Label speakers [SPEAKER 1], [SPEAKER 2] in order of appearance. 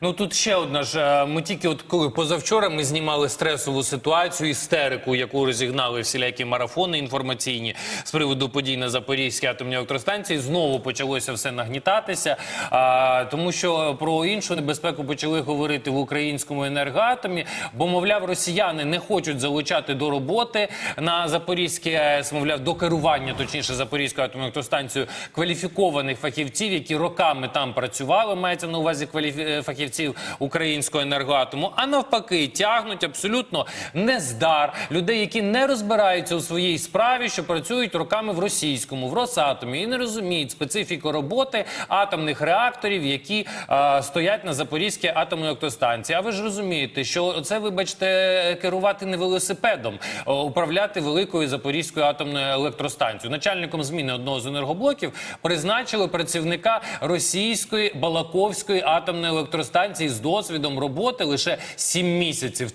[SPEAKER 1] Ну тут ще одна ж. е, Ми тільки от коли позавчора ми знімали стресову ситуацію, істерику, яку розігнали всілякі марафони інформаційні з приводу подій на Запорізькій атомній електростанції. Знову почалося все нагнітатися, а, тому що про іншу небезпеку почали говорити в українському енергоатомі, бо мовляв, росіяни не хочуть залучати до роботи на Запорізькій АЕС, мовляв, до керування, точніше, Запорізькою атомною електростанцією кваліфікованих фахівців, які роками там працювали, мається на увазі кваліфі... е, фахівців українського енергоатому, а навпаки, тягнуть абсолютно нездар людей, які не розбираються у своїй справі, що працюють роками в російському, в Росатомі і не розуміють специфіку роботи атомних реакторів, які е, стоять на Запорізькій атомній електростанції. А ви ж розумієте, що це, вибачте, керувати не велосипедом, а управляти великою Запорізькою атомною електростанцією. Начальником зміни одного з енергоблоків призначили працівника російської Балаковської атомної електростанції з досвідом роботи лише 7 місяців.